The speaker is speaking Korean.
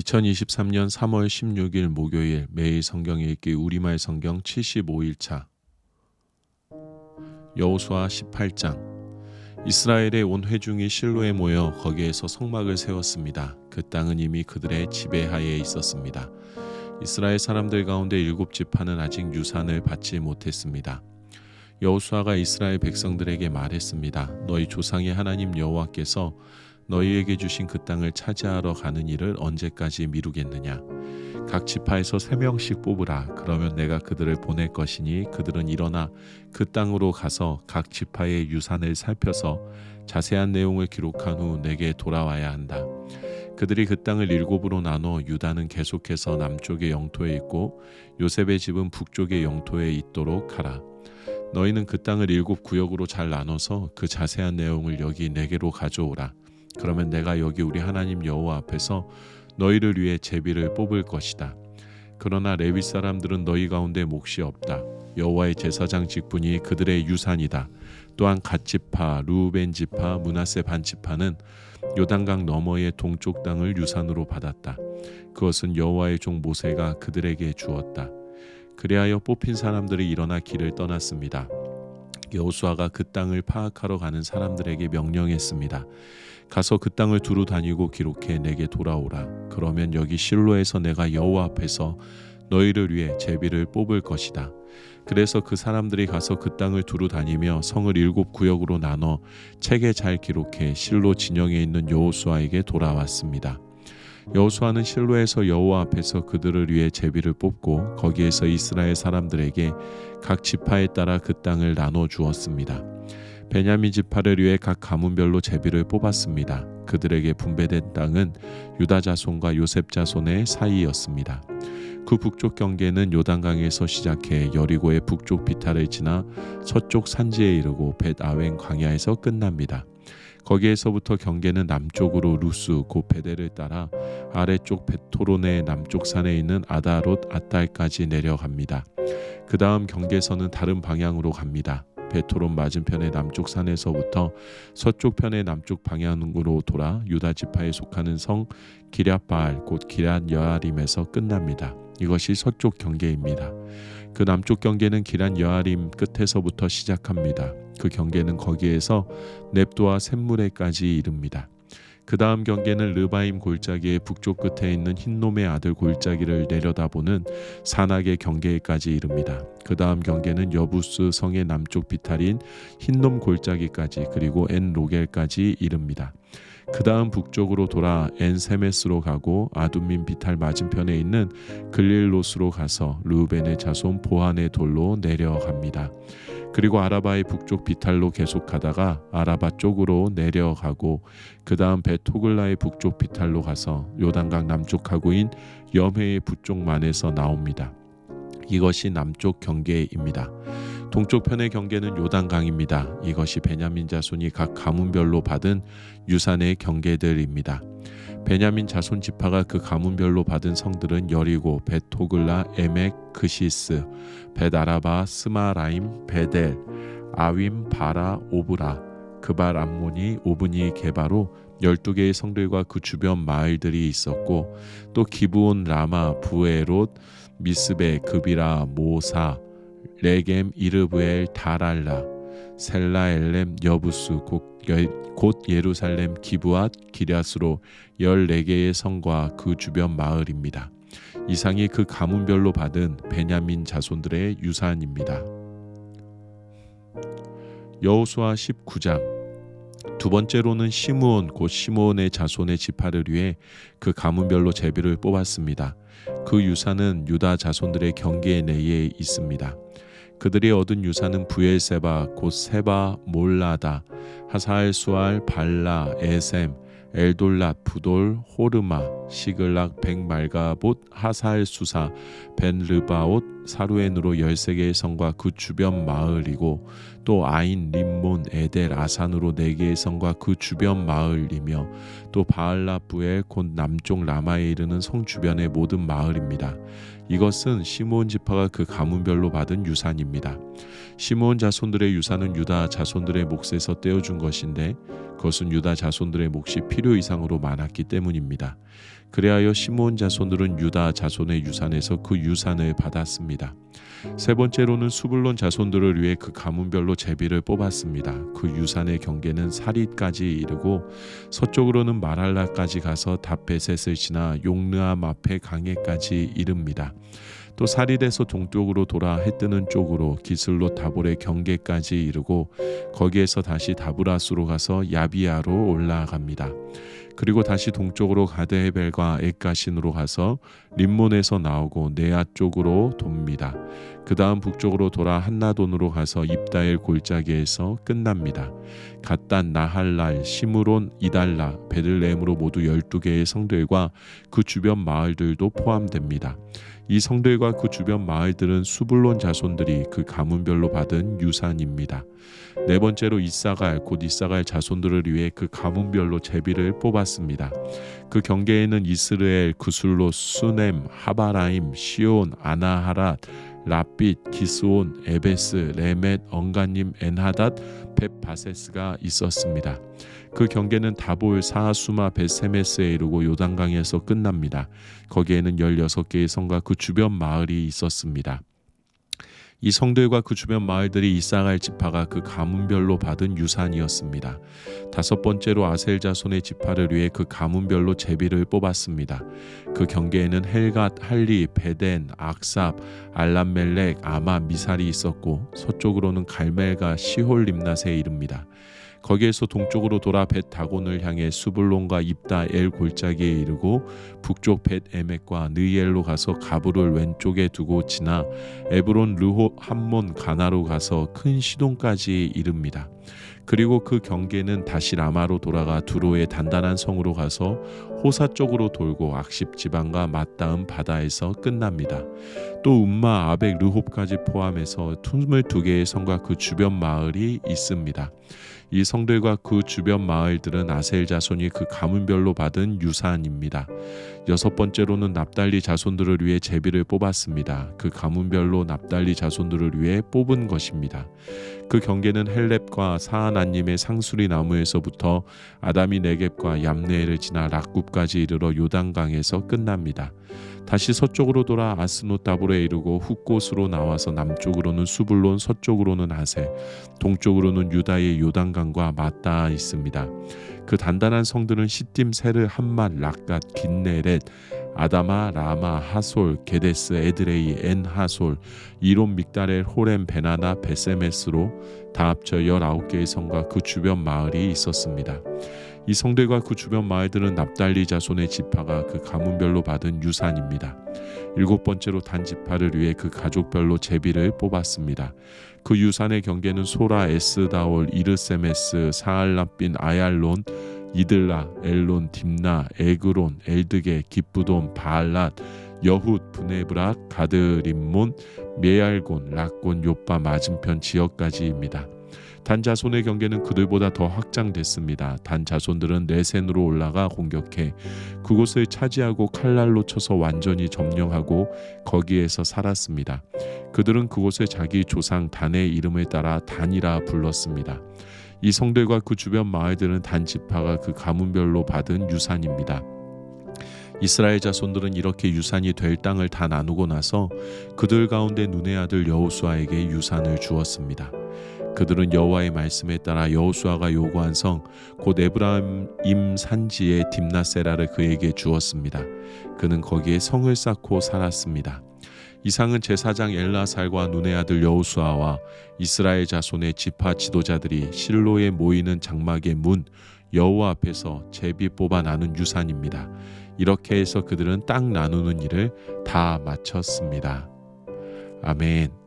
2023년 3월 16일 목요일 매일 성경 읽기 우리말 성경 75일차 여호수아 18장 이스라엘의 온 회중이 실로에 모여 거기에서 성막을 세웠습니다. 그 땅은 이미 그들의 지배하에 있었습니다. 이스라엘 사람들 가운데 일곱 지파는 아직 유산을 받지 못했습니다. 여호수아가 이스라엘 백성들에게 말했습니다. 너희 조상의 하나님 여호와께서 너희에게 주신 그 땅을 차지하러 가는 일을 언제까지 미루겠느냐? 각 지파에서 세 명씩 뽑으라. 그러면 내가 그들을 보낼 것이니 그들은 일어나 그 땅으로 가서 각 지파의 유산을 살펴서 자세한 내용을 기록한 후 내게 돌아와야 한다. 그들이 그 땅을 일곱으로 나눠 유다는 계속해서 남쪽의 영토에 있고 요셉의 집은 북쪽의 영토에 있도록 하라. 너희는 그 땅을 일곱 구역으로 잘 나눠서 그 자세한 내용을 여기 내게로 가져오라. 그러면 내가 여기 우리 하나님 여호와 앞에서 너희를 위해 제비를 뽑을 것이다. 그러나 레위 사람들은 너희 가운데 몫이 없다. 여호와의 제사장 직분이 그들의 유산이다. 또한 갓지파, 루벤 지파, 문하세 반 지파는 요단강 너머의 동쪽 땅을 유산으로 받았다. 그것은 여호와의 종 모세가 그들에게 주었다. 그리하여 뽑힌 사람들이 일어나 길을 떠났습니다. 여호수아가 그 땅을 파악하러 가는 사람들에게 명령했습니다. 가서 그 땅을 두루 다니고 기록해 내게 돌아오라. 그러면 여기 실로에서 내가 여호와 앞에서 너희를 위해 제비를 뽑을 것이다. 그래서 그 사람들이 가서 그 땅을 두루 다니며 성을 일곱 구역으로 나눠 책에 잘 기록해 실로 진영에 있는 여호수아에게 돌아왔습니다. 여호수아는 실로에서 여호와 앞에서 그들을 위해 제비를 뽑고 거기에서 이스라엘 사람들에게 각 지파에 따라 그 땅을 나눠 주었습니다. 베냐민 지파를 위해 각 가문별로 제비를 뽑았습니다. 그들에게 분배된 땅은 유다 자손과 요셉 자손의 사이였습니다. 그 북쪽 경계는 요단강에서 시작해 여리고의 북쪽 비탈을 지나 서쪽 산지에 이르고 벳 아웬 광야에서 끝납니다. 거기에서부터 경계는 남쪽으로 루스 곧 베델을 따라 아래쪽 베토론의 남쪽 산에 있는 아다롯 아달까지 내려갑니다. 그 다음 경계선은 다른 방향으로 갑니다. 베토론 맞은편의 남쪽 산에서부터 서쪽 편의 남쪽 방향으로 돌아 유다 지파에 속하는 성 기랴바알 곧 기란 여아림에서 끝납니다. 이것이 서쪽 경계입니다. 그 남쪽 경계는 기란 여아림 끝에서부터 시작합니다. 그 경계는 거기에서 넵도와 샘무레까지 이릅니다. 그 다음 경계는 르바임 골짜기의 북쪽 끝에 있는 흰놈의 아들 골짜기를 내려다보는 산악의 경계까지 이릅니다. 그 다음 경계는 여부스 성의 남쪽 비탈인 흰놈 골짜기까지 그리고 엔 로겔까지 이릅니다. 그 다음 북쪽으로 돌아 엔세메스로 가고 아둠민 비탈 맞은편에 있는 글릴로스로 가서 루벤의 자손 보한의 돌로 내려갑니다. 그리고 아라바의 북쪽 비탈로 계속 가다가 아라바 쪽으로 내려가고 그 다음 베토글라의 북쪽 비탈로 가서 요단강 남쪽 하구인 염해의 북쪽 만에서 나옵니다. 이것이 남쪽 경계입니다. 동쪽 편의 경계는 요단강입니다. 이것이 베냐민 자손이 각 가문별로 받은 유산의 경계들입니다. 베냐민 자손 지파가 그 가문별로 받은 성들은 여리고, 베토글라, 에멕, 그시스, 베다라바, 스마라임, 베델, 아윈, 바라, 오브라, 그발 암모니, 오브니, 게바로 12개의 성들과 그 주변 마을들이 있었고 또 기브온, 라마, 부에롯, 미스베, 급이라, 모사, 레겜, 이르브엘, 다랄라, 셀라, 엘렘, 여부스, 곧, 곧 예루살렘, 기브앗, 기랴스로 14개의 성과 그 주변 마을입니다. 이상이 그 가문별로 받은 베냐민 자손들의 유산입니다. 여호수아 19장 두 번째로는 시므온 곧 시므온의 자손의 지파를 위해 그 가문별로 제비를 뽑았습니다. 그 유산은 유다 자손들의 경계 내에 있습니다. 그들이 얻은 유산은 부엘세바 곧 세바 몰라다 하사알 수알 발라 에셈 엘돌랏 부돌 호르마 시글락 백말가봇 하사알 수사 벤르바옷 사루엔으로 13개의 성과 그 주변 마을이고 또 아인 림몬 에델 아산으로 4개의 성과 그 주변 마을이며 또 바알라부엘 곧 남쪽 라마에 이르는 성 주변의 모든 마을입니다. 이것은 시므온 지파가 그 가문별로 받은 유산입니다. 시므온 자손들의 유산은 유다 자손들의 몫에서 떼어준 것인데 그것은 유다 자손들의 몫이 필요 이상으로 많았기 때문입니다. 그리하여 시므온 자손들은 유다 자손의 유산에서 그 유산을 받았습니다. 세 번째로는 수불론 자손들을 위해 그 가문별로 제비를 뽑았습니다. 그 유산의 경계는 사리까지 이르고 서쪽으로는 마랄라까지 가서 다베셋을 지나 용르암 앞에 강해까지 이릅니다. 또 사리에서 동쪽으로 돌아 해뜨는 쪽으로 기슬로 다볼의 경계까지 이르고 거기에서 다시 다브라스로 가서 야비아로 올라갑니다. 그리고 다시 동쪽으로 가데헤벨과 에가신으로 가서 림몬에서 나오고 네아 쪽으로 돕니다. 그 다음 북쪽으로 돌아 한나돈으로 가서 입다엘 골짜기에서 끝납니다. 갓단, 나할랄, 시므론, 이달라, 베들레헴으로 모두 12개의 성들과 그 주변 마을들도 포함됩니다. 이 성들과 그 주변 마을들은 수불론 자손들이 그 가문별로 받은 유산입니다. 네 번째로 이사갈 곧 이사갈 자손들을 위해 그 가문별로 제비를 뽑았습니다. 그 경계에는 이스르엘, 구슬로, 수넴, 하바라임, 시온, 아나하랏, 라빛, 기스온, 에베스, 레멧, 언가님, 엔하닷, 벳바세스가 있었습니다. 그 경계는 다볼, 사하수마, 베세메스에 이르고 요단강에서 끝납니다. 거기에는 16개의 성과 그 주변 마을이 있었습니다. 이 성들과 그 주변 마을들이 이사갈 지파가 그 가문별로 받은 유산이었습니다. 다섯 번째로 아셀 자손의 지파를 위해 그 가문별로 제비를 뽑았습니다. 그 경계에는 헬갓, 할리, 베덴, 악삽, 알람멜렉, 아마, 미살이 있었고 서쪽으로는 갈멜과 시홀 림낫에 이릅니다. 거기에서 동쪽으로 돌아 벳 다곤을 향해 수블론과 입다 엘 골짜기에 이르고 북쪽 벳 에멕과 느엘로 가서 가브를 왼쪽에 두고 지나 에브론 르호 함몬 가나로 가서 큰 시돈까지 이릅니다. 그리고 그 경계는 다시 라마로 돌아가 두로의 단단한 성으로 가서 호사 쪽으로 돌고 악십 지방과 맞닿은 바다에서 끝납니다. 또 음마 아벡 르홉까지 포함해서 22개의 성과 그 주변 마을이 있습니다. 이 성들과 그 주변 마을들은 아셀 자손이 그 가문별로 받은 유산입니다. 여섯 번째로는 납달리 자손들을 위해 제비를 뽑았습니다. 그 가문별로 납달리 자손들을 위해 뽑은 것입니다. 그 경계는 헬렙과 사하나님의 상수리 나무에서부터 아담이 네겝과 얌네엘을 지나 락굽까지 이르러 요단강에서 끝납니다. 다시 서쪽으로 돌아 아스노다불에 이르고 훗곳으로 나와서 남쪽으로는 수불론 서쪽으로는 아세 동쪽으로는 유다의 요단강과 맞닿아 있습니다. 그 단단한 성들은 시딤 세르 함맛 락갓 긴네렛 아다마 라마 하솔 게데스 에드레이 엔 하솔 이론 믹다렐 호렘 베나나 베세메스로 다 합쳐 19개의 성과 그 주변 마을이 있었습니다. 이 성들과 그 주변 마을들은 납달리 자손의 지파가 그 가문별로 받은 유산입니다. 일곱 번째로 단 지파를 위해 그 가족별로 제비를 뽑았습니다. 그 유산의 경계는 소라, 에스다올, 이르세메스, 사알라빈, 아얄론, 이들라, 엘론, 딥나, 에그론, 엘드게, 기쁘돈, 바알랏, 여훗, 브네브락, 가드림몬, 메알곤, 락곤, 요빠 맞은편 지역까지입니다. 단 자손의 경계는 그들보다 더 확장됐습니다. 단 자손들은 레센으로 올라가 공격해 그곳을 차지하고 칼날로 쳐서 완전히 점령하고 거기에서 살았습니다. 그들은 그곳을 자기 조상 단의 이름을 따라 단이라 불렀습니다. 이 성들과 그 주변 마을들은 단 지파가 그 가문별로 받은 유산입니다. 이스라엘 자손들은 이렇게 유산이 될 땅을 다 나누고 나서 그들 가운데 눈의 아들 여호수아에게 유산을 주었습니다. 그들은 여호와의 말씀에 따라 여호수아가 요구한 성 곧 에브라임 산지의 딥나세라를 그에게 주었습니다. 그는 거기에 성을 쌓고 살았습니다. 이상은 제사장 엘라살과 눈의 아들 여호수아와 이스라엘 자손의 지파 지도자들이 실로에 모이는 장막의 문 여호와 앞에서 제비 뽑아 나눈 유산입니다. 이렇게 해서 그들은 땅 나누는 일을 다 마쳤습니다. 아멘.